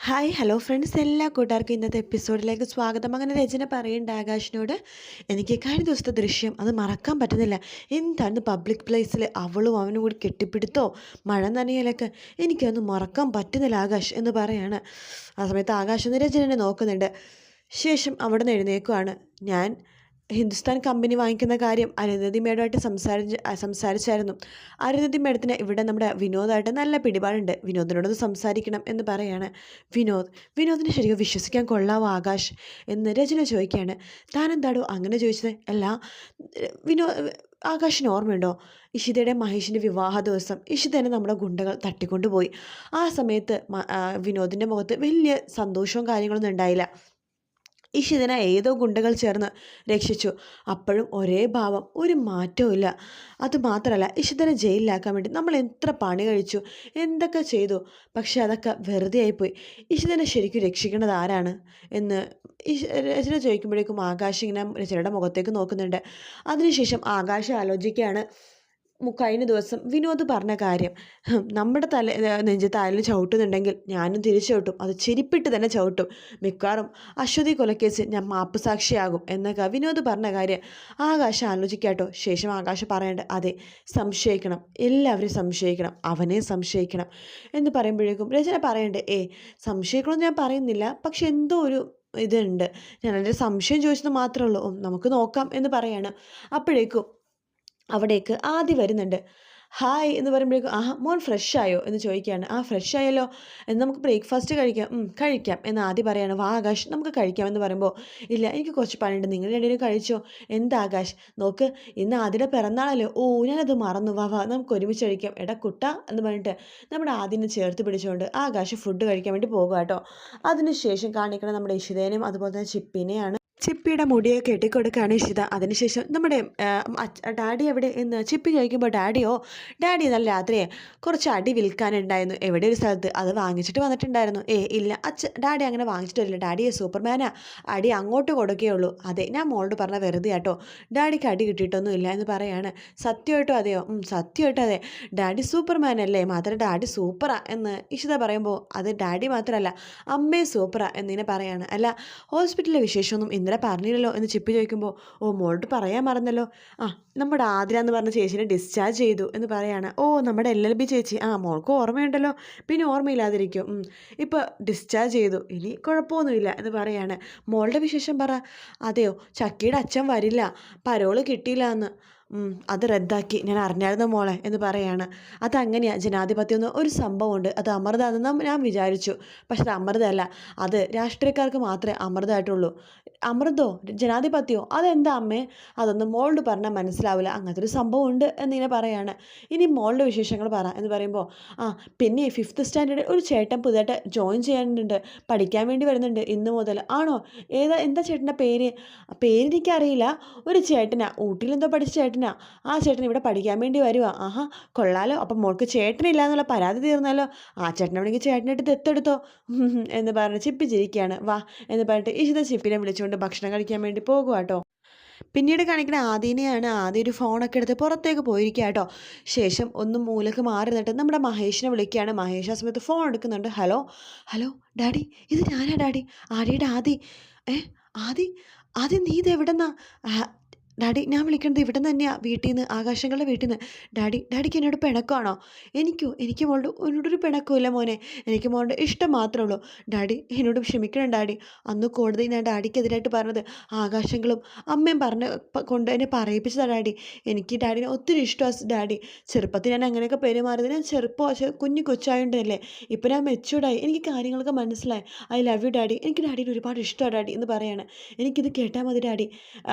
Hi hello friends. എല്ലാ കൂട്ടുകാർക്കും ഇന്നത്തെ എപ്പിസോഡിലേക്ക് സ്വാഗതം. അങ്ങനെ രചന പറയുന്നുണ്ട് ആകാശിനോട്. എനിക്ക് കഴിഞ്ഞ ദിവസത്തെ ദൃശ്യം അത് മറക്കാൻ പറ്റുന്നില്ല. എന്താണ് പബ്ലിക് പ്ലേസിൽ അവളും അവനും കൂടി കെട്ടിപ്പിടുത്തോ? മഴ നനയലൊക്കെ എനിക്കൊന്നും മറക്കാൻ പറ്റുന്നില്ല ആകാശ് എന്ന് പറയാണ്. ആ സമയത്ത് ആകാശ് എന്ന് രചനനെ നോക്കുന്നുണ്ട്. ശേഷം അവിടെ നിന്ന് എഴുന്നേക്കുവാണ്. ഞാൻ ഹിന്ദുസ്ഥാൻ കമ്പനി വാങ്ങിക്കുന്ന കാര്യം അരുന്ധതി മേഡമായിട്ട് സംസാരിച്ച് സംസാരിച്ചായിരുന്നു. അരുന്ധതി മേഡത്തിന് ഇവിടെ നമ്മുടെ വിനോദായിട്ട് നല്ല പിടിപാടുണ്ട്. വിനോദിനോട് സംസാരിക്കണം എന്ന് പറയാണ് വിനോദ്. വിനോദിനെ ശരിക്കും വിശ്വസിക്കാൻ കൊള്ളാവോ ആകാശ് എന്ന് രചന ചോദിക്കുകയാണ്. താനെന്താടോ അങ്ങനെ ചോദിച്ചത്? അല്ല വിനോ ആകാശിന് ഓർമ്മയുണ്ടോ? ഇഷിതയുടെ മഹേഷിന്റെ വിവാഹ ദിവസം. ഇഷിതനെ നമ്മുടെ ഗുണ്ടകൾ തട്ടിക്കൊണ്ടുപോയി. ആ സമയത്ത് വിനോദിന്റെ മുഖത്ത് വലിയ സന്തോഷവും കാര്യങ്ങളൊന്നും ഉണ്ടായില്ല. ഇഷിതനെ ഏതോ ഗുണ്ടകൾ ചേർന്ന് രക്ഷിച്ചു. അപ്പോഴും ഒരേ ഭാവം ഒരു മാറ്റവും ഇല്ല. അതുമാത്രമല്ല ഇഷിതനെ ജയിലിലാക്കാൻ വേണ്ടി നമ്മൾ എത്ര പണി കഴിച്ചു എന്തൊക്കെ ചെയ്തു പക്ഷെ അതൊക്കെ വെറുതെ ആയിപ്പോയി. ഇഷിതനെ ശരിക്കും രക്ഷിക്കേണ്ടത് ആരാണ് എന്ന് രചന ചോദിക്കുമ്പോഴേക്കും ആകാശ ഇങ്ങനെ രചനയുടെ മുഖത്തേക്ക് നോക്കുന്നുണ്ട്. അതിനുശേഷം ആകാശം ആലോചിക്കുകയാണ് കഴിഞ്ഞ ദിവസം വിനോദ് പറഞ്ഞ കാര്യം. നമ്മുടെ തല നെഞ്ചത്ത് ആയാലും ചവിട്ടുന്നുണ്ടെങ്കിൽ ഞാനും തിരിച്ചു ചവിട്ടും. അത് ചെരിപ്പിട്ട് തന്നെ ചവിട്ടും. മിക്കവാറും അശ്വതി കൊലക്കേസ് ഞാൻ മാപ്പ് സാക്ഷിയാകും എന്നൊക്കെ വിനോദ് പറഞ്ഞ കാര്യം ആകാശം ആലോചിക്കാട്ടോ. ശേഷം ആകാശം പറയേണ്ട അതെ സംശയിക്കണം. എല്ലാവരും സംശയിക്കണം. അവനെ സംശയിക്കണം. എന്ന് പറയുമ്പോഴേക്കും രചന പറയണ്ടേ ഏ സംശയിക്കണമെന്ന് ഞാൻ പറയുന്നില്ല. പക്ഷെ എന്തോ ഒരു ഇതുണ്ട്. ഞാൻ എന്റെ സംശയം ചോദിച്ചത് മാത്രമേ ഉള്ളൂ. നമുക്ക് നോക്കാം എന്ന് പറയാണ്. അപ്പോഴേക്കും അവിടേക്ക് ആദ്യം വരുന്നുണ്ട്. ഹായ് എന്ന് പറയുമ്പോഴേക്കും ആ മോൻ ഫ്രഷ് ആയോ എന്ന് ചോദിക്കുകയാണ്. ആ ഫ്രഷ് ആയല്ലോ എന്ന് നമുക്ക് ബ്രേക്ക്ഫാസ്റ്റ് കഴിക്കാം. കഴിക്കാം. എന്ന് ആദ്യം പറയാണ്. വാ ആകാശ് നമുക്ക് കഴിക്കാം എന്ന് പറയുമ്പോൾ ഇല്ല എനിക്ക് കുറച്ച് പണിയുണ്ട്. നിങ്ങൾ രണ്ടുപേരും കഴിച്ചോ? എന്താ ആകാശ്? നോക്ക് ഇന്ന് ആദ്യയുടെ പിറന്നാളല്ലേ. ഓ ഞാനത് മറന്നു. വാ വാ നമുക്ക് ഒരുമിച്ച് കഴിക്കാം. എടാ കുട്ട എന്ന് പറഞ്ഞിട്ട് നമ്മുടെ ആദ്യം ചേർത്ത് പിടിച്ചുകൊണ്ട് ആകാശ് ഫുഡ് കഴിക്കാൻ വേണ്ടി പോകുക കേട്ടോ അതിനുശേഷം കാണിക്കണം നമ്മുടെ ഇഷിതേനും അതുപോലെ തന്നെ ചിപ്പിനെയാണ്. ചിപ്പിയുടെ മുടിയെ കെട്ടിക്കൊടുക്കുകയാണ് ഇഷിത. അതിനുശേഷം നമ്മുടെ ഡാഡി എവിടെ എന്ന് ചിപ്പി ചോദിക്കുമ്പോൾ ഡാഡിയോ ഡാഡി നല്ല രാത്രിയെ കുറച്ച് അടി വിൽക്കാനുണ്ടായിരുന്നു. എവിടെ ഒരു സ്ഥലത്ത് അത് വാങ്ങിച്ചിട്ട് വന്നിട്ടുണ്ടായിരുന്നു. ഏ ഇല്ല. അച്ഛ ഡാഡി അങ്ങനെ വാങ്ങിച്ചിട്ടില്ല ഡാഡിയെ സൂപ്പർമാനാ. അടി അങ്ങോട്ട് കൊടുക്കുകയുള്ളൂ അതെ ഞാൻ മോളോട് പറഞ്ഞ വെറുതെ ആട്ടോ. ഡാഡിക്ക് അടി കിട്ടിയിട്ടൊന്നും ഇല്ല എന്ന് പറയാണ്. സത്യമായിട്ടും അതെയോ? സത്യമായിട്ടും അതെ. ഡാഡി സൂപ്പർമാൻ അല്ലേ മാത്രം ഡാഡി സൂപ്പറാ. എന്ന് ഇഷിത പറയുമ്പോൾ അത് ഡാഡി മാത്രമല്ല അമ്മേ സൂപ്പറാ എന്നിങ്ങനെ പറയാണ്. അല്ല ഹോസ്പിറ്റലിലെ വിശേഷമൊന്നും ഇന്നലെ പറഞ്ഞില്ലല്ലോ എന്ന് ചിപ്പി ചോദിക്കുമ്പോൾ ഓ മോളോട് പറയാൻ മറന്നല്ലോ. ആ നമ്മുടെ ആതിര എന്ന് പറഞ്ഞ ചേച്ചിനെ ഡിസ്ചാർജ് ചെയ്തു എന്ന് പറയാണ്. ഓ നമ്മുടെ എൽ എൽ ബി ചേച്ചി. ആ മോൾക്ക് ഓർമ്മയുണ്ടല്ലോ. പിന്നെ ഓർമ്മയില്ലാതിരിക്കും. ഇപ്പോൾ ഡിസ്ചാർജ് ചെയ്തു. ഇനി കുഴപ്പമൊന്നുമില്ല എന്ന് പറയാണ്. മോളുടെ വിശേഷം പറ. അതെയോ ചക്കിയുടെ അച്ഛൻ വരില്ല. പരോൾ കിട്ടിയില്ല എന്ന്. അത് റദ്ദാക്കി. ഞാൻ അറിഞ്ഞായിരുന്നു മോളെ? എന്ന് പറയാണ്. അതങ്ങനെയാണ് ജനാധിപത്യം ഒരു സംഭവമുണ്ട്. അത് അമൃതാണെന്ന് ഞാൻ വിചാരിച്ചു. പക്ഷെ അത് അമൃതല്ല. അത് രാഷ്ട്രീയക്കാർക്ക് മാത്രമേ അമൃതമായിട്ടുള്ളൂ അമൃതോ? ജനാധിപത്യമോ? അതെന്താ അമ്മേ? അതൊന്നും മോളോട് പറഞ്ഞാൽ മനസ്സിലാവില്ല. അങ്ങനത്തെ ഒരു സംഭവം ഉണ്ട് എന്നിങ്ങനെ പറയാണ്. ഇനി മോളുടെ വിശേഷങ്ങൾ പറ എന്ന് പറയുമ്പോൾ ആ പിന്നെ ഫിഫ്ത്ത് സ്റ്റാൻഡേർഡ് ഒരു ചേട്ടൻ പുതിയതായിട്ട് ജോയിൻ ചെയ്യാനുണ്ട് പഠിക്കാൻ വേണ്ടി വരുന്നുണ്ട് ഇന്ന് മുതൽ. ആണോ? ഏതാ എന്താ ചേട്ടന്റെ പേര്? പേരെനിക്കറിയില്ല ഒരു ചേട്ടനാ. ഊട്ടിയിൽ എന്തോ പഠിച്ച ചേട്ടനാ. ആ ചേട്ടൻ ഇവിടെ പഠിക്കാൻ വേണ്ടി വരുവാ. ആഹാ കൊള്ളാലോ. അപ്പം മോൾക്ക് ചേട്ടനില്ല എന്നുള്ള പരാതി തീർന്നാലോ? ആ ചേട്ടനെ വേണമെങ്കിൽ ചേട്ടനായിട്ട് ദത്തെടുത്തോ. എന്ന് പറഞ്ഞ് ചിപ്പി ചിരിക്കുകയാണ് വാ എന്ന് പറഞ്ഞിട്ട് ഇഷിത ചിപ്പിനെ വിളിച്ചുകൊണ്ട് ഭക്ഷണം കഴിക്കാൻ വേണ്ടി പോകുക പിന്നീട് കാണിക്കുന്ന ആദീനെയാണ് ആദ്യം ഒരു ഫോണൊക്കെ എടുത്ത് പുറത്തേക്ക് പോയിരിക്കുക കേട്ടോ ശേഷം ഒന്ന് മൂലക്ക് മാറി നിന്നിട്ട് നമ്മുടെ മഹേഷിനെ വിളിക്കുകയാണ്. മഹേഷ് ആ സമയത്ത് ഫോൺ എടുക്കുന്നുണ്ട്. ഹലോ ഹലോ ഡാഡി ഇത് ഞാനാ ഡാഡി? ആടിയുടെ ആദി. ഏ ആദി? ആദ്യം നീ ഇത് എവിടെന്നാ ഡാഡി ഞാൻ വിളിക്കുന്നത് ഇവിടെ നിന്ന് തന്നെയാണ് വീട്ടിൽ നിന്ന് ആകാശങ്ങളുടെ വീട്ടിൽ നിന്ന് ഡാഡി ഡാഡിക്ക് എന്നോട് പിണക്കമാണോ? എനിക്കോ എനിക്ക് മോളുടെ എന്നോടൊരു പിണക്കമില്ല മോനെ. എനിക്ക് മോളുടെ ഇഷ്ടം മാത്രമേ ഉള്ളൂ. ഡാഡി എന്നോട് ക്ഷമിക്കണം ഡാഡി. അന്ന് കോടതി ഞാൻ ഡാഡിക്കെതിരായിട്ട് പറഞ്ഞത് ആകാശങ്ങളും അമ്മയും പറഞ്ഞ് കൊണ്ട് എന്നെ പറയിപ്പിച്ചതാണ് ഡാഡി. എനിക്ക് ഡാഡിനെ ഒത്തിരി ഇഷ്ടമാണ് ഡാഡി. ചെറുപ്പത്തിൽ ഞാൻ അങ്ങനെയൊക്കെ പെരുമാറിയത് ഞാൻ ചെറുപ്പം കുഞ്ഞു കൊച്ചായോണ്ടല്ലേ. ഇപ്പം ഞാൻ മെച്ചൂർഡായി എനിക്ക് കാര്യങ്ങളൊക്കെ മനസ്സിലായി. I love you daddy. എനിക്ക് ഡാഡിനെ ഒരുപാട് ഇഷ്ടമാണ് ഡാഡി എന്ന് പറയാണ്. എനിക്കിത് കേട്ടാൽ മതി ഡാഡി.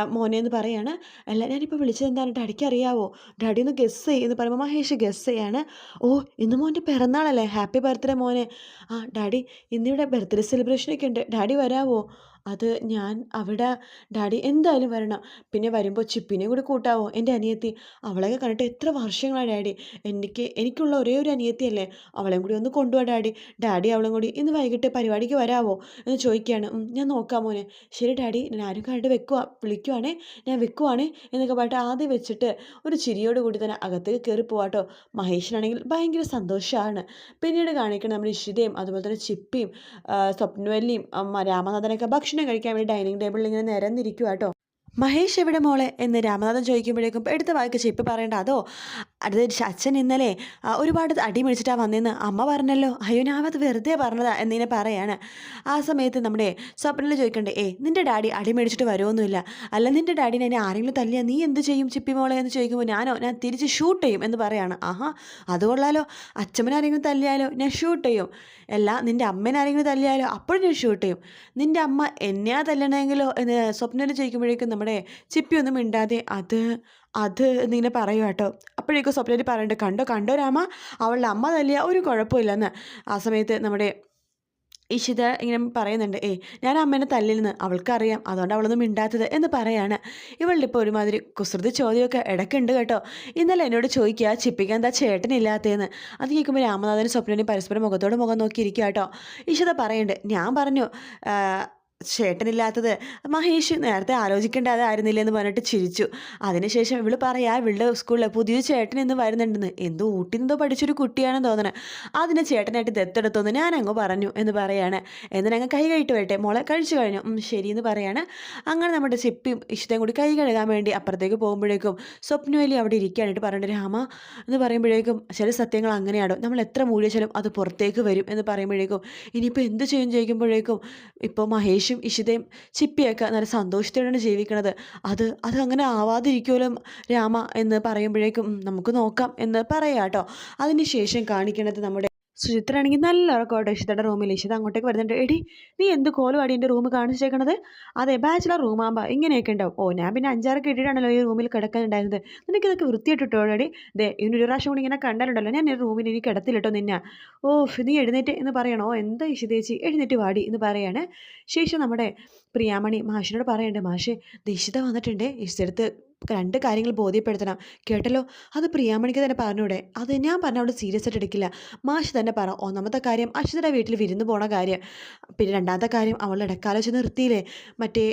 മോനെ എന്ന് പറയാണ്. അല്ല ഞാനിപ്പോൾ വിളിച്ചത് എന്താണ്? ഡാഡിക്ക് അറിയാവോ? ഡാഡി ഒന്ന് ഗസ് ചെയ്യുന്ന എന്ന് പറയുമ്പോൾ മഹേഷ് ഗസ് ചെയ്യാണ്. ഓ ഇന്ന് മോന്റെ പിറന്നാളല്ലേ? ഹാപ്പി ബർത്ത്ഡേ മോനെ. ആ ഡാഡി ഇന്നിവിടെ ബർത്ത്ഡേ സെലിബ്രേഷനൊക്കെ ഉണ്ട്. ഡാഡി വരാവോ? അത് ഞാൻ അവിടെ ഡാഡി എന്തായാലും വരണം. പിന്നെ വരുമ്പോൾ ചിപ്പിനെ കൂടി കൂട്ടാവോ? എന്റെ അനിയത്തി. അവളെയൊക്കെ കണ്ടിട്ട് എത്ര വർഷങ്ങളാണ് ഡാഡി. എനിക്ക് എനിക്കുള്ള ഒരേ ഒരു അനിയത്തിയല്ലേ. അവളെയും കൂടി ഒന്ന് കൊണ്ടുപോകാം ഡാഡി. ഡാഡി അവളും കൂടി ഇന്ന് വൈകിട്ട് പരിപാടിക്ക് വരാവോ? എന്ന് ചോദിക്കുകയാണ്. ഞാൻ നോക്കാം മോനെ. ശരി ഡാഡി. ഞാൻ ആരും കണ്ട് വെക്കുക വിളിക്കുവാണേ. ഞാൻ വെക്കുവാണേ. എന്നൊക്കെ പറഞ്ഞിട്ട് ആദ്യം വെച്ചിട്ട് ഒരു ചിരിയോട് കൂടി തന്നെ അകത്തേക്ക് കയറി പോവാട്ടോ. മഹേഷിനാണെങ്കിൽ ഭയങ്കര സന്തോഷമാണ് പിന്നീട് കാണിക്കണം നമ്മുടെ ഇഷിതയും അതുപോലെ തന്നെ ചിപ്പിയും സ്വപ്നവല്ലിയും രാമനാഥനൊക്കെ ഭക്ഷണം കഴിക്കാൻ വേണ്ടി ഡൈനിങ് ടേബിളിൽ ഇങ്ങനെ നിരന്നിരിക്കുക കേട്ടോ മഹേഷ് എവിടെ മോളെ? എന്ന് രാമനാഥൻ ചോദിക്കുമ്പോഴേക്കും എടുത്ത വായിക്ക് ചെപ്പ് പറയേണ്ട. അതോ അടുത്ത അച്ഛൻ ഇന്നലെ ഒരുപാട് അടി മേടിച്ചിട്ടാണ് വന്നതെന്ന് അമ്മ പറഞ്ഞല്ലോ. അയ്യോ ഞാൻ അത് വെറുതെ പറഞ്ഞതാ എന്നിങ്ങനെ പറയാണ്. ആ സമയത്ത് നമ്മുടെ സ്വപ്നയിൽ ചോദിക്കണ്ടേ ഏ നിന്റെ ഡാഡി അടി മേടിച്ചിട്ട് വരുമൊന്നുമില്ല അല്ല നിന്റെ ഡാഡിനെ എന്നെ ആരെങ്കിലും തല്ലിയാ? നീ എന്ത് ചെയ്യും ചിപ്പി മോളെ? എന്ന് ചോദിക്കുമ്പോൾ ഞാനോ? ഞാൻ തിരിച്ച് ഷൂട്ട് ചെയ്യും എന്ന് പറയാണ്. ആഹാ അത് കൊള്ളാലോ. അച്ഛമ്മനാരെങ്കിലും തല്ലിയാലോ? ഞാൻ ഷൂട്ട് ചെയ്യും. അല്ല നിന്റെ അമ്മേനാരെങ്കിലും തല്ലിയാലോ? അപ്പോഴും ഞാൻ ഷൂട്ട് ചെയ്യും. നിന്റെ അമ്മ എന്നെയാ തല്ലണമെങ്കിലോ എന്ന് സ്വപ്നയിൽ ചോദിക്കുമ്പോഴേക്കും നമ്മുടെ ചിപ്പി ഒന്നും മിണ്ടാതെ അത് അത് എന്നിങ്ങനെ പറയും കേട്ടോ. അപ്പോഴേക്കും സ്വപ്നയിൽ പറയുന്നുണ്ട് കണ്ടോ കണ്ടോ രാമ? അവളുടെ അമ്മ തല്ലിയ ഒരു കുഴപ്പമില്ലെന്ന്. ആ സമയത്ത് നമ്മുടെ ഇഷിത ഇങ്ങനെ പറയുന്നുണ്ട് ഏയ് ഞാൻ അമ്മേനെ തല്ലിരുന്ന് അവൾക്കറിയാം. അതുകൊണ്ട് അവളൊന്നും മിണ്ടാത്തത് എന്ന് പറയാണ്. ഇവളുടെ ഇപ്പോൾ ഒരുമാതിരി കുസൃതി ചോദ്യമൊക്കെ ഇടയ്ക്കുണ്ട് കേട്ടോ. ഇന്നലെ എന്നോട് ചോദിക്കുക ചിപ്പിക്കാൻ എന്താ ചേട്ടനില്ലാത്തതെന്ന് അത് കേൾക്കുമ്പോൾ രാമനാഥനും സ്വപ്നനും പരസ്പരം മുഖത്തോട് മുഖം നോക്കിയിരിക്കുക കേട്ടോ. ഇഷിത പറയുന്നുണ്ട് ഞാൻ പറഞ്ഞു "ആ, ചേട്ടനില്ലാത്തത് മഹേഷ് നേരത്തെ ആലോചിക്കേണ്ടതായിരുന്നില്ല എന്ന് പറഞ്ഞിട്ട് ചിരിച്ചു. അതിനുശേഷം ഇവൾ പറയാ ഇവളുടെ സ്കൂളിൽ പുതിയ ചേട്ടൻ ഇന്ന് വരുന്നുണ്ടെന്ന്. എന്തോ ഊട്ടി നിന്നോ പഠിച്ചൊരു കുട്ടിയാണെന്ന് തോന്നണത് അതിനെ ചേട്ടനായിട്ട് ദത്തെടുത്തോന്ന് ഞാൻ അങ്ങ് പറഞ്ഞു എന്ന് പറയാണ്. എന്നിട്ടങ്ങ് കൈ കഴിട്ട് വരട്ടെ. മോളെ കഴിച്ചു കഴിഞ്ഞു. ശരി എന്ന് പറയാണ്. അങ്ങനെ നമ്മുടെ ചിപ്പിയും ഇഷ്ടം കൂടി കൈ കഴുകാൻ വേണ്ടി അപ്പുറത്തേക്ക് പോകുമ്പോഴേക്കും സ്വപ്നവേലി അവിടെ ഇരിക്കാനായിട്ട് പറഞ്ഞിട്ട് രാമ എന്ന് പറയുമ്പോഴേക്കും ചില സത്യങ്ങൾ അങ്ങനെയാണോ? നമ്മൾ എത്ര മൂടിച്ചാലും അത് പുറത്തേക്ക് വരും എന്ന് പറയുമ്പോഴേക്കും ഇനിയിപ്പോൾ എന്ത് ചെയ്യും ചോദിക്കുമ്പോഴേക്കും ഇപ്പോൾ മഹേഷും ഇഷിതയും ചിപ്പിയൊക്കെ നല്ല സന്തോഷത്തോടെയാണ് ജീവിക്കണത്. അത് അത് അങ്ങനെ ആവാതിരിക്കുമല്ലോ രാമ എന്ന് പറയുമ്പോഴേക്കും നമുക്ക് നോക്കാം എന്ന് പറയാം കേട്ടോ അതിന് ശേഷം കാണിക്കണത് നമ്മുടെ സുചിത്രാണെങ്കിൽ നല്ല ഉറക്കോട്ടെ ഇഷിതയുടെ റൂമിൽ ഇഷിത അങ്ങോട്ടേക്ക് വരുന്നുണ്ട്. എടി നീ എന്ത് കോലുവാടി എന്റെ റൂം കാണിച്ചേക്കണത്? അതെ ബാച്ചിലർ റൂമാകുമ്പോൾ ഇങ്ങനെയൊക്കെ ഉണ്ടാവും. ഓ ഞാൻ പിന്നെ അഞ്ചാറ് കെട്ടിയിട്ടാണല്ലോ ഈ റൂമിൽ കിടക്കാനുണ്ടായിരുന്നത്. നിനക്ക് ഇതൊക്കെ വൃത്തിയിട്ടിട്ടോടി ദേ ഇനി ഒരു പ്രാവശ്യം കൂടി ഇങ്ങനെ കണ്ടാലുണ്ടല്ലോ. ഞാൻ ഈ റൂമിൽ ഇനി കിടത്തിലിട്ടോ നിന്നെ. ഓ നീ എഴുന്നേറ്റ് എന്ന് പറയണോ? എന്താ ഇഷിതേച്ചി എഴുന്നേറ്റ് വാടി എന്ന് പറയാണ്. ശേഷം നമ്മുടെ പ്രിയാമണി മാഷിനോട് പറയണ്ടേ മാഷെ ദിശിത വന്നിട്ടുണ്ട്. ഇഷ്ടടുത്ത് രണ്ട് കാര്യങ്ങൾ ബോധ്യപ്പെടുത്തണം. കേട്ടല്ലോ? അത് പ്രിയാമണിക്ക് തന്നെ പറഞ്ഞൂടെ. അത് ഞാൻ പറഞ്ഞ അവിടെ സീരിയസ് ആയിട്ട് എടുക്കില്ല. മാഷ് തന്നെ പറ ഒന്നാമത്തെ കാര്യം അശ്വതിയുടെ വീട്ടിൽ വിരുന്ന് പോണ കാര്യം. പിന്നെ രണ്ടാമത്തെ കാര്യം അവൾ വെച്ച് നിർത്തിയില്ലേ? മറ്റേ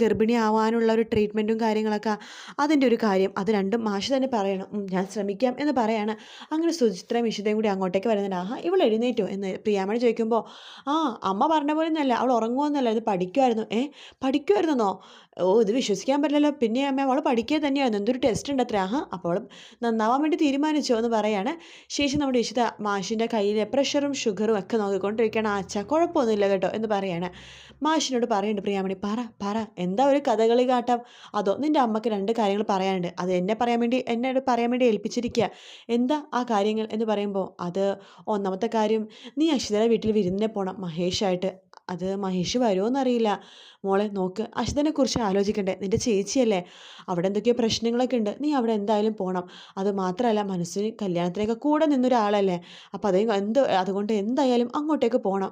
ഗർഭിണി ആവാനുള്ള ഒരു ട്രീറ്റ്മെന്റും കാര്യങ്ങളൊക്കെ അതിന്റെ ഒരു കാര്യം. അത് രണ്ടും മാഷ് തന്നെ പറയണം. ഞാൻ ശ്രമിക്കാം എന്ന് പറയാണ്. അങ്ങനെ സുചിത്രയും ഇഷിതയും കൂടി അങ്ങോട്ടേക്ക് വരുന്നുണ്ട്. ആഹാ ഇവൾ എഴുന്നേറ്റോ എന്ന് പ്രിയാമണി ചോദിക്കുമ്പോൾ ആ അമ്മ പറഞ്ഞ പോലെ ഒന്നല്ല അവൾ ഉറങ്ങുമെന്നല്ല ഇത് പഠിക്കുമായിരുന്നു ഏ പഠിക്കുമായിരുന്നോ ഓ ഇത് വിശ്വസിക്കാൻ പറ്റില്ലല്ലോ. പിന്നെ അമ്മ അവൾ പഠിക്കുക തന്നെയായിരുന്നു. എന്തൊരു ടെസ്റ്റ് ഉണ്ട് അത്ര. ആഹാ അപ്പോൾ നന്നാവാൻ വേണ്ടി തീരുമാനിച്ചോ എന്ന് പറയാണ്. ശേഷം നമ്മുടെ ഇഷിത മാഷിന്റെ കയ്യിലെ പ്രഷറും ഷുഗറും ഒക്കെ നോക്കിക്കൊണ്ടിരിക്കണം അച്ഛ കുഴപ്പമൊന്നുമില്ല കേട്ടോ എന്ന് പറയാണ്. മാഷിനോട് പറയുന്നുണ്ട് പ്രിയാമണി പറ പറ എന്താ ഒരു കഥകളി കാട്ടാം? അതോ നിന്റെ അമ്മയ്ക്ക് രണ്ട് കാര്യങ്ങൾ പറയാനുണ്ട്. അത് എന്നെ പറയാൻ വേണ്ടി എന്നോട് പറയാൻ വേണ്ടി ഏൽപ്പിച്ചിരിക്കുക എന്താ ആ കാര്യങ്ങൾ എന്ന് പറയുമ്പോൾ അത് ഒന്നാമത്തെ കാര്യം നീ അക്ഷിതയുടെ വീട്ടിൽ വിരുന്നിനെ പോണം മഹേഷായിട്ട്. അത് മഹേഷ് വരുമോ എന്നറിയില്ല മോളെ നോക്ക് അശ്വതിനെ കുറിച്ച് ആലോചിക്കണ്ടേ? നിന്റെ ചേച്ചിയല്ലേ? അവിടെ എന്തൊക്കെയോ പ്രശ്നങ്ങളൊക്കെ ഉണ്ട്. നീ അവിടെ എന്തായാലും പോകണം അത് മാത്രമല്ല മനസ്സിന് കല്യാണത്തിനൊക്കെ കൂടെ നിന്നൊരാളല്ലേ? അപ്പോൾ അതേ എന്ത് അതുകൊണ്ട് എന്തായാലും അങ്ങോട്ടേക്ക് പോകണം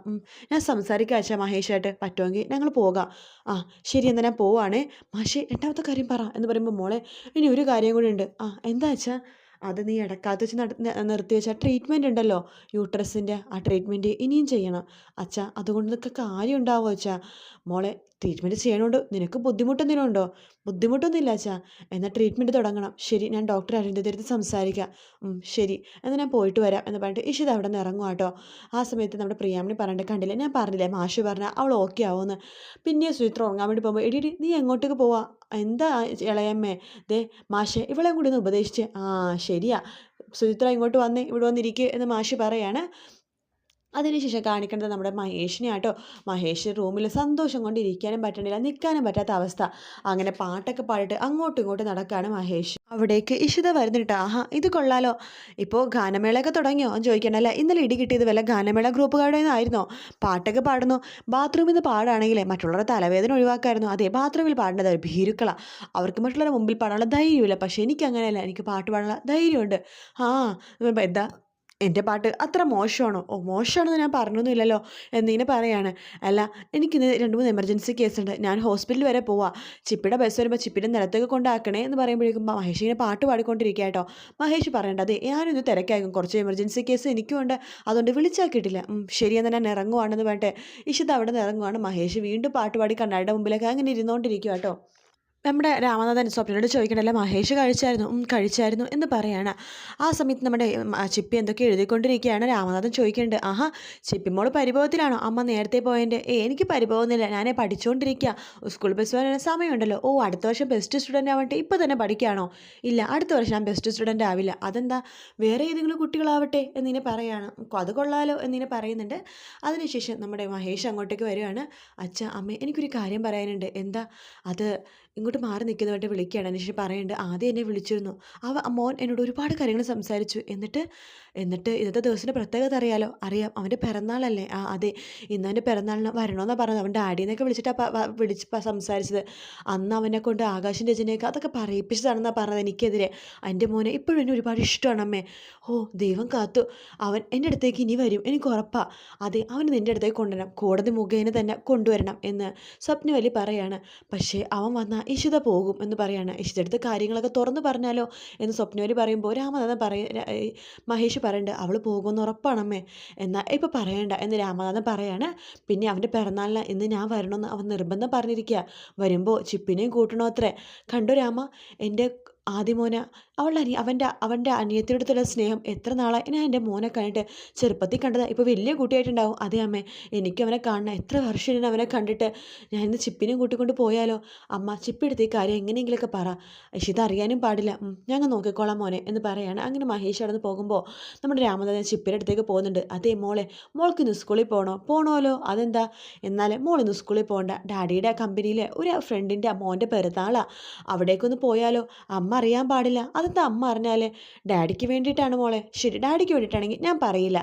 ഞാൻ സംസാരിക്കാം അച്ഛാ മഹേഷായിട്ട്. പറ്റുമെങ്കിൽ ഞങ്ങൾ പോകാം. ആ ശരി എന്നാൽ ഞാൻ പോവാണേ. മാഷേ രണ്ടാമത്തെ കാര്യം പറ എന്ന് പറയുമ്പോൾ മോളെ ഇനി ഒരു കാര്യം കൂടി ഉണ്ട്. ആ എന്താ അച്ഛാ? അത് നീ ഇടക്കാത്ത വെച്ച് നട നിർത്തി വെച്ച ട്രീറ്റ്മെന്റ് ഉണ്ടല്ലോ. യൂട്രസിന്റെ ആ ട്രീറ്റ്മെന്റ് ഇനിയും ചെയ്യണം. അച്ഛാ അതുകൊണ്ടൊക്കെ കാര്യം ഉണ്ടാവുമോ അച്ഛാ? മോളെ ട്രീറ്റ്മെന്റ് ചെയ്യണോണ്ട്. നിനക്ക് ബുദ്ധിമുട്ടൊന്നും ഉണ്ടോ ബുദ്ധിമുട്ടൊന്നുമില്ല അച്ഛാ. എന്നാൽ ട്രീറ്റ്മെന്റ് തുടങ്ങണം. ശരി ഞാൻ ഡോക്ടർ അരുന്ധതി അടുത്ത് സംസാരിക്കാം. ശരി. എന്നാൽ ഞാൻ പോയിട്ട് വരാം എന്ന് പറഞ്ഞിട്ട് ഇഷിത അവിടെ നിന്ന് ഇറങ്ങും കേട്ടോ ആ സമയത്ത് നമ്മുടെ പ്രിയാമണി പറഞ്ഞിട്ട് കണ്ടില്ല? ഞാൻ പറഞ്ഞില്ലേ മാഷി പറഞ്ഞാൽ അവൾ ഓക്കെ ആവുമെന്ന്. പിന്നെ സുചിത്ര ഉറങ്ങാൻ വേണ്ടി പോകുമ്പോൾ എടി നീ എങ്ങോട്ടേക്ക് പോവാ? എന്താ ഇളയമ്മേ? ദേ മാഷെ ഇവളെ കൂടി ഒന്ന് ഉപദേശിച്ച്. ആ ശരിയാ. സുചിത്ര ഇങ്ങോട്ട് വന്നേ ഇവിടെ വന്നിരിക്കുക എന്ന് മാഷി പറയാണ്. അതിനുശേഷം കാണിക്കേണ്ടത് നമ്മുടെ മഹേഷിനെ ആട്ടോ മഹേഷ് റൂമിൽ സന്തോഷം കൊണ്ട് ഇരിക്കാനും പറ്റണില്ല നിൽക്കാനും പറ്റാത്ത അവസ്ഥ. അങ്ങനെ പാട്ടൊക്കെ പാടിയിട്ട് അങ്ങോട്ടും ഇങ്ങോട്ടും നടക്കുകയാണ് മഹേഷ്. അവിടേക്ക് ഇഷിത വരുന്നിട്ട് ആഹാ ഇത് കൊള്ളാലോ. ഇപ്പോൾ ഗാനമേളയൊക്കെ തുടങ്ങിയോ? എന്ന് ചോദിക്കണല്ലേ ഇന്നലെ ഇടി കിട്ടിയത് വല്ല ഗാനമേള ഗ്രൂപ്പുകാരുടെ നിന്നായിരുന്നോ പാട്ടൊക്കെ പാടുന്നു. ബാത്റൂമിൽ നിന്ന് പാടാണെങ്കിലേ മറ്റുള്ളവരുടെ തലവേദന ഒഴിവാക്കായിരുന്നു. അതെ ബാത്റൂമിൽ പാടേണ്ടത് ഭീരുക്കള. അവർക്ക് മറ്റുള്ളവരുടെ മുമ്പിൽ പാടാനുള്ള ധൈര്യമില്ല. പക്ഷേ എനിക്ക് അങ്ങനെയല്ല എനിക്ക് പാട്ട് പാടാനുള്ള ധൈര്യമുണ്ട്. ആ എന്താ? എന്റെ പാട്ട് അത്ര മോശമാണോ? ഓ മോശമാണെന്ന് ഞാൻ പറഞ്ഞൊന്നുമില്ലല്ലോ എന്നിങ്ങനെ പറയാണ്. അല്ല എനിക്കിന്ന് രണ്ട് മൂന്ന് എമർജൻസി കേസുണ്ട് ഞാൻ ഹോസ്പിറ്റലിൽ വരെ പോവാ. ചിപ്പിയുടെ ബസ് വരുമ്പോൾ ചിപ്പിയുടെ നിലത്തേക്ക് കൊണ്ടാക്കണേ എന്ന് പറയുമ്പോഴേക്കും മഹേഷ് ഇങ്ങനെ പാട്ട് പാടിക്കൊണ്ടിരിക്കുക കേട്ടോ. മഹേഷ് പറയേണ്ടത് അതെ ഞാനൊന്ന് തിരക്കായിരിക്കും. കുറച്ച് എമർജൻസി കേസ് എനിക്കുമുണ്ട് അതുകൊണ്ട് വിളിച്ചാക്കിയിട്ടില്ല ശരിയെന്ന് ഞാൻ ഇറങ്ങുവാണെന്ന് പറഞ്ഞിട്ട് ഇഷിത അവിടെ നിന്ന് ഇറങ്ങുവാണ്. മഹേഷ് വീണ്ടും പാട്ട് പാടി കണ്ണാടിയുടെ മുമ്പിലൊക്കെ അങ്ങനെ ഇരുന്നുകൊണ്ടിരിക്കുക കേട്ടോ. നമ്മുടെ രാമനാഥൻ സ്വപ്നയോട് ചോദിക്കണല്ലേ മഹേഷ് കഴിച്ചായിരുന്നു? കഴിച്ചായിരുന്നു എന്ന് പറയാണ്. ആ സമയത്ത് നമ്മുടെ ചിപ്പി എന്തൊക്കെ എഴുതിക്കൊണ്ടിരിക്കുകയാണ് രാമനാഥൻ ചോദിക്കേണ്ടത്. ആഹാ ചിപ്പി മോൾ പരിഭവത്തിലാണോ? അമ്മ നേരത്തെ പോയതിന്റെ ഏ എനിക്ക് പരിഭവമൊന്നുമില്ല. ഞാനേ പഠിച്ചുകൊണ്ടിരിക്കുക. സ്കൂൾ ബസ് വരാൻ സമയമുണ്ടല്ലോ. ഓ അടുത്ത വർഷം ബെസ്റ്റ് സ്റ്റുഡന്റ് ആവട്ടെ. ഇപ്പോൾ തന്നെ പഠിക്കുകയാണോ? ഇല്ല അടുത്ത വർഷം ഞാൻ ബെസ്റ്റ് സ്റ്റുഡന്റ് ആവില്ല. അതെന്താ? വേറെ ഏതെങ്കിലും കുട്ടികളാവട്ടെ എന്നിങ്ങനെ പറയാണ്. അത് കൊള്ളാലോ എന്നിങ്ങനെ പറയുന്നുണ്ട്. അതിനുശേഷം നമ്മുടെ മഹേഷ് അങ്ങോട്ടേക്ക് വരികയാണ്. അച്ഛ അമ്മ എനിക്കൊരു കാര്യം പറയാനുണ്ട്. എന്താ? അത് ഇങ്ങോട്ട് മാറി നിൽക്കുന്നവരുടെ വിളിക്കുകയാണ്. അന്വേഷിച്ച് പറയുന്നുണ്ട് ആദ്യം എന്നെ വിളിച്ചിരുന്നു. അവ മോൻ എന്നോട് ഒരുപാട് കാര്യങ്ങൾ സംസാരിച്ചു. എന്നിട്ട് എന്നിട്ട് ഇന്നത്തെ ദിവസത്തിന്റെ പ്രത്യേകത അറിയാലോ? അറിയാം. അവന്റെ പിറന്നാളല്ലേ? ആ അതെ. ഇന്ന് അവന്റെ പിറന്നാളിന് വരണമെന്നാണ് പറഞ്ഞത്. അവന്റെ ഡാഡിന്നൊക്കെ വിളിച്ചിട്ടാണ് വിളിച്ച് സംസാരിച്ചത്. അന്ന് അവനെ കൊണ്ട് ആകാശം രചനയൊക്കെ അതൊക്കെ പറയിപ്പിച്ചതാണെന്നാണ് പറഞ്ഞത് എനിക്കെതിരെ. എന്റെ മോനെ ഇപ്പോഴും എന്നെ ഒരുപാട് ഇഷ്ടമാണ് അമ്മേ. ഓ ദൈവം കാത്തു. അവൻ എന്റെ അടുത്തേക്ക് ഇനി വരും. എനിക്ക് ഉറപ്പാണ് അതെ അവൻ നിന്റെ അടുത്തേക്ക് കൊണ്ടുവരണം. കോടതി മുഖേന തന്നെ കൊണ്ടുവരണം എന്ന് സ്വപ്നവലി പറയാണ്. പക്ഷേ അവൻ വന്നാൽ ഇഷിത പോകും എന്ന് പറയാണ്. ഇഷിതടുത്ത് കാര്യങ്ങളൊക്കെ തുറന്നു പറഞ്ഞാലോ എന്ന് സ്വപ്നവലി പറയുമ്പോൾ രാമനാഥൻ പറയ മഹേഷ് പറയുന്നുണ്ട് അവൾ പോകുമെന്ന് ഉറപ്പാണമ്മേ എന്നാൽ ഇപ്പോൾ പറയണ്ട എന്ന് രാമനാഥൻ പറയാണ്. പിന്നെ അവന്റെ പിറന്നാളിന് ഇന്ന് ഞാൻ വരണമെന്ന് അവൻ നിർബന്ധം പറഞ്ഞിരിക്കുക വരുമ്പോൾ ചിപ്പിനെയും കൂട്ടണോ അത്രേ. കണ്ടു രാമ എന്റെ ആദ്യ അവളുടെ അനി അവന്റെ അവന്റെ അനിയത്തിനടുത്തുള്ള സ്നേഹം എത്ര നാളായി? ഞാൻ എന്റെ മോനെ കണ്ടിട്ട് ചെറുപ്പത്തിൽ കണ്ടതാണ് ഇപ്പോൾ വലിയ കുട്ടിയായിട്ടുണ്ടാവും. അതേ അമ്മേ എനിക്ക് അവനെ കാണണം. എത്ര വർഷം ഞാൻ അവനെ കണ്ടിട്ട് ഞാൻ ഇന്ന് ചിപ്പിനെയും കൂട്ടിക്കൊണ്ട് പോയാലോ? അമ്മ ചിപ്പെടുത്ത് ഈ കാര്യം എങ്ങനെയെങ്കിലുമൊക്കെ പറ. പക്ഷെ അറിയാനും പാടില്ല. ഞങ്ങൾ നോക്കിക്കോളാം മോനെ എന്ന് പറയാണ്. അങ്ങനെ മഹേഷ് അവിടെ നിന്ന് പോകുമ്പോൾ നമ്മുടെ രാമദാസൻ ചിപ്പിന്റെ അടുത്തേക്ക് പോകുന്നുണ്ട്. അതേ മോളെ മോൾക്ക് ഇന്ന് സ്കൂളിൽ പോകണോ പോകണമല്ലോ അതെന്താ? എന്നാൽ മോൾ ഇന്ന് സ്കൂളിൽ പോകണ്ട ഡാഡിയുടെ കമ്പനിയിലെ ഒരു ഫ്രണ്ടിന്റെ മോന്റെ പെരുന്നാളാണ് അവിടേക്കൊന്ന് പോയാലോ? അമ്മ അറിയാൻ പാടില്ല. അതെന്താ അമ്മ അറിഞ്ഞാൽ ഡാഡിക്ക് വേണ്ടിയിട്ടാണ് മോളെ. ശരി ഡാഡിക്ക് വേണ്ടിയിട്ടാണെങ്കിൽ ഞാൻ പറയില്ല.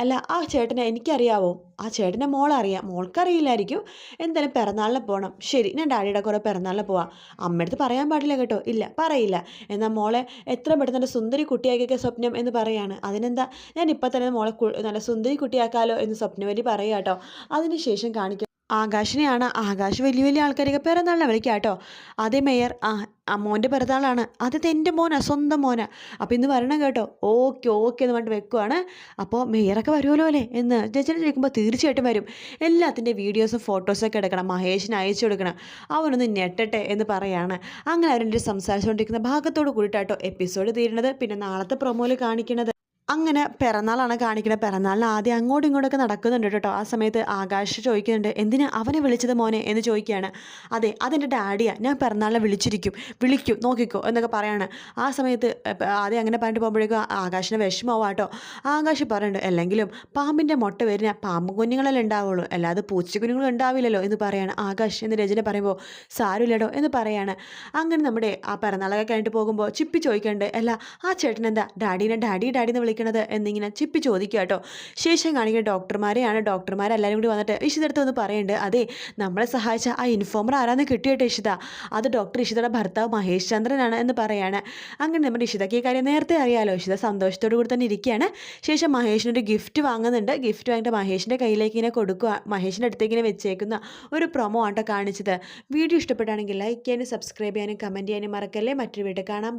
അല്ല ആ ചേട്ടനെ എനിക്കറിയാവോ? ആ ചേട്ടനെ മോളറിയാം. മോൾക്കറിയില്ലായിരിക്കും. എന്തായാലും പിറന്നാളിന് പോകണം ശരി ഞാൻ ഡാഡിയുടെ കുറേ പിറന്നാളിന് പോവാം. അമ്മയടുത്ത് പറയാൻ പാടില്ല കേട്ടോ. ഇല്ല പറയില്ല. എന്നാൽ മോളെ എത്ര പെട്ടെന്ന് സുന്ദരി കുട്ടിയാക്കിയൊക്കെ സ്വപ്നം എന്ന് പറയാണ്. അതിനെന്താ? ഞാൻ ഇപ്പം തന്നെ മോളെ നല്ല സുന്ദരി കുട്ടിയാക്കാലോ എന്ന് സ്വപ്നവലി പറയാം കേട്ടോ. അതിനുശേഷം കാണിക്കും ആകാശിനെയാണ്. ആകാശ് വലിയ വലിയ ആൾക്കാരൊക്കെ പിറന്നാളിനെ വിളിക്കുക കേട്ടോ. അതേ മേയർ ആ മോന്റെ പിറന്നാളാണ്. അത് എന്റെ മോനാ സ്വന്തം മോനാ. അപ്പോൾ ഇന്ന് വരണം കേട്ടോ. ഓക്കെ ഓക്കെ എന്ന് പറഞ്ഞിട്ട് വെക്കുവാണ്. അപ്പോൾ മേയറൊക്കെ വരുമല്ലോ അല്ലേ? എന്ന് ചേച്ചി ചോദിക്കുമ്പോൾ തീർച്ചയായിട്ടും വരും. എല്ലാത്തിന്റെ വീഡിയോസും ഫോട്ടോസൊക്കെ എടുക്കണം. മഹേഷിന് അയച്ചു കൊടുക്കണം. അവനൊന്ന് ഞെട്ടട്ടെ എന്ന് പറയാണ്. അങ്ങനെ അവരെ സംസാരിച്ചുകൊണ്ടിരിക്കുന്ന ഭാഗത്തോട് കൂടിയിട്ടാട്ടോ എപ്പിസോഡ് തീരുന്നത്. പിന്നെ നാളത്തെ പ്രൊമോയിൽ കാണിക്കുന്നത് അങ്ങനെ പിറന്നാളാണ് കാണിക്കുന്നത് പിറന്നാളിന് ആദ്യം അങ്ങോട്ടും ഇങ്ങോട്ടൊക്കെ നടക്കുന്നുണ്ട് കേട്ടോ. ആ സമയത്ത് ആകാശ് ചോദിക്കുന്നുണ്ട് എന്തിനാ അവനെ വിളിച്ചത് മോനെ? എന്ന് ചോദിക്കുകയാണ്. അതെ അതെന്റെ ഡാഡിയാ. ഞാൻ പിറന്നാളിനെ വിളിച്ചിരിക്കും. വിളിക്കും. നോക്കിക്കോ. എന്നൊക്കെ പറയാണ്. ആ സമയത്ത് ആദ്യം അങ്ങനെ പറഞ്ഞിട്ട് പോകുമ്പോഴേക്കും ആകാശിന് വിഷമമാവും കേട്ടോ. ആകാശ് പറയുന്നുണ്ട് അല്ലെങ്കിലും പാമ്പിന്റെ മുട്ട വരുന്ന പാമ്പ് കുഞ്ഞുങ്ങളല്ലേ ഉണ്ടാവുള്ളൂ. അല്ലാതെ പൂച്ച കുഞ്ഞുങ്ങൾ ഉണ്ടാവില്ലല്ലോ. എന്ന് പറയാണ് ആകാശ്. എന്ന് രചന പറയുമ്പോൾ സാരമില്ലടോ. എന്ന് പറയാണ്. അങ്ങനെ നമ്മുടെ ആ പിറന്നാളൊക്കെ കഴിഞ്ഞിട്ട് പോകുമ്പോൾ ചിപ്പി ചോദിക്കേണ്ടത് അല്ല ആ ചേട്ടൻ എന്താ? ഡാഡീനെ ഡാഡി ഡാഡി എന്ന് വിളിക്കണത് എന്നിങ്ങനെ ചിപ്പി ചോദിക്കുക കേട്ടോ. ശേഷം കാണിക്കുന്ന ഡോക്ടർമാരെയാണ്. ഡോക്ടർമാരെല്ലാവരും കൂടി വന്നിട്ട് ഇഷിതടുത്ത് ഒന്ന് പറയുന്നുണ്ട് അതെ നമ്മളെ സഹായിച്ച ആ ഇൻഫോമർ ആരാന്ന് കിട്ടിയിട്ട് ഇഷിത? അത് ഡോക്ടർ ഇഷിതയുടെ ഭർത്താവ് മഹേഷ് ചന്ദ്രനാണ് എന്ന് പറയാണ്. അങ്ങനെ നമ്മുടെ ഇഷിതയ്ക്ക് ഈ കാര്യം നേരത്തെ അറിയാലോ. ഇഷിത സന്തോഷത്തോടു കൂടി തന്നെ ഇരിക്കുകയാണ്. ശേഷം മഹേഷിനൊരു ഗിഫ്റ്റ് വാങ്ങുന്നുണ്ട്. ഗിഫ്റ്റ് വാങ്ങിയിട്ട് മഹേഷിന്റെ കയ്യിലേക്ക് ഇങ്ങനെ കൊടുക്കുക. മഹേഷിന്റെ അടുത്തേക്ക് ഇങ്ങനെ വെച്ചേക്കുന്ന ഒരു പ്രൊമോ ആട്ടോ കാണിച്ചത്. വീഡിയോ ഇഷ്ടപ്പെട്ടാണെങ്കിൽ ലൈക്ക് ചെയ്യാനും സബ്സ്ക്രൈബ് ചെയ്യാനും കമന്റ് ചെയ്യാനും മറക്കല്ലേ. മറ്റൊരു വീട്ടിൽ കാണാൻ